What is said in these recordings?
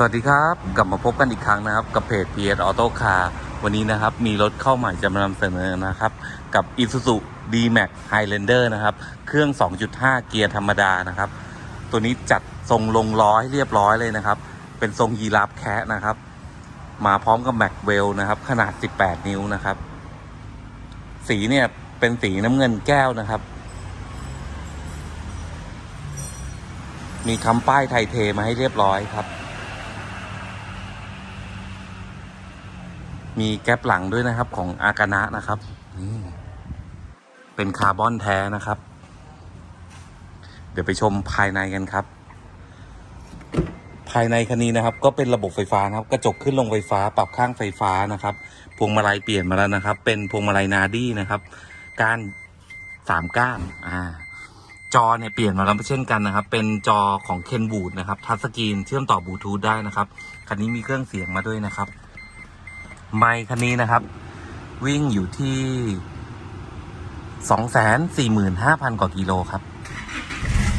สวัสดีครับกลับมาพบกันอีกครั้งนะครับ กับเพจ PS Auto Car วันนี้นะครับ มีรถเข้าใหม่จะมานำเสนอนะครับ กับ Isuzu D-Max Highlander นะครับ เครื่อง 2.5 เกียร์ธรรมดานะครับ ตัวนี้จัดทรงลงล้อให้เรียบร้อยเลยนะครับ เป็นทรงยีราฟแคะนะครับ มาพร้อมกับแม็กเวลนะครับ ขนาด 18 นิ้วนะครับ สีเนี่ยเป็นสีน้ำเงินแก้วนะครับ มีคำป้ายไทยเทมาให้เรียบร้อยครับ มีแก๊ปหลังด้วยนะครับของอากานะนะครับนี่เป็นคาร์บอนแท้นะครับ เดี๋ยวไปชมภายในกันครับ ภายในคันนี้นะครับ ก็เป็นระบบไฟฟ้านะครับ กระจกขึ้นลงไฟฟ้า ปรับข้างไฟฟ้านะครับ พวงมาลัยเปลี่ยนมาแล้วนะครับ เป็นพวงมาลัยนาดี้นะครับการสามก้านอ่าจอเนี่ยเปลี่ยนมาแล้วเช่นกันนะครับ เป็นจอของเคนบูดนะครับ ทัชสกรีนเชื่อมต่อบลูทูธได้นะครับ คันนี้มีเครื่องเสียงมาด้วยนะครับ ไมค์คันนี้นะครับ วิ่งอยู่ที่สองแสนสี่หมื่นห้าพันกว่ากิโลครับ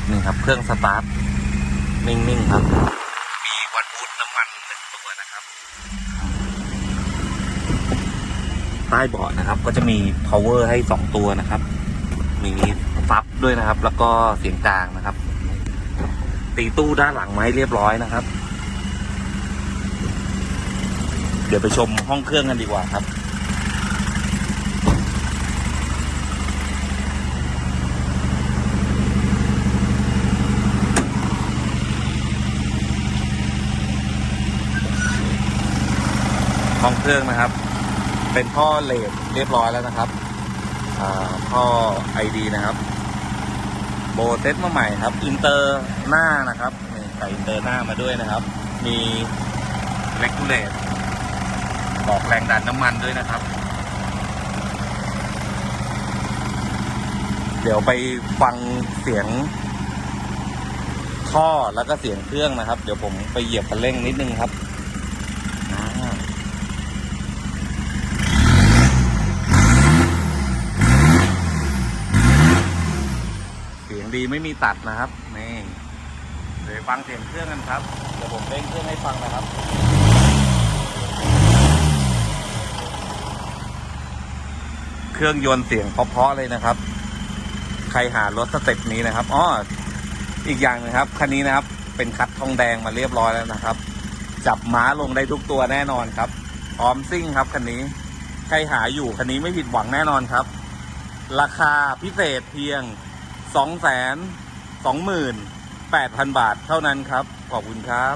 นี่ครับ เครื่องสตาร์ท นิ่ง ๆ ครับ มีวันบูทน้ำมันหนึ่งตัวนะครับ ใต้เบาะนะครับ ก็จะมี power ให้สองตัวนะครับ มีซับด้วยนะครับ แล้วก็เสียงกลางนะครับ ตีตู้ด้านหลังมาให้เรียบร้อยนะครับ เดี๋ยวไปชมห้องเครื่องกันดีกว่าครับ ห้องเครื่องนะครับ เป็นท่อเลดเรียบร้อยแล้วนะครับอ่าท่อไอดีนะครับ โบเซ็ตมาใหม่ครับ อินเตอร์หน้านะครับใส่อินเตอร์หน้ามาด้วยนะครับ มีเลกูเลต บอกแรงดันน้ำมันด้วยนะครับ เดี๋ยวไปฟังเสียงท่อแล้วก็เสียงเครื่องนะครับ เดี๋ยวผมไปเหยียบคันเร่งนิดนึงครับเสียงดีไม่มีตัดนะครับนี่เดี๋ยวฟังเสียงเครื่องกันครับ เดี๋ยวผมเร่งเครื่องให้ฟังนะครับ เครื่องยนต์เสียงเพราะๆเลยนะครับ ใครหารถสเต็ปนี้นะครับอ้ออีกอย่างหนึงครับคันนี้นะครับ เป็นคัดทองแดงมาเรียบร้อยแล้วนะครับ จับม้าลงได้ทุกตัวแน่นอนครับพร้อมซิ่งครับคันนี้ ใครหาอยู่คันนี้ไม่ผิดหวังแน่นอนครับ ราคาพิเศษเพียง 2 2 8 0 0 0 บาทเท่านั้นครับ ขอบคุณครับ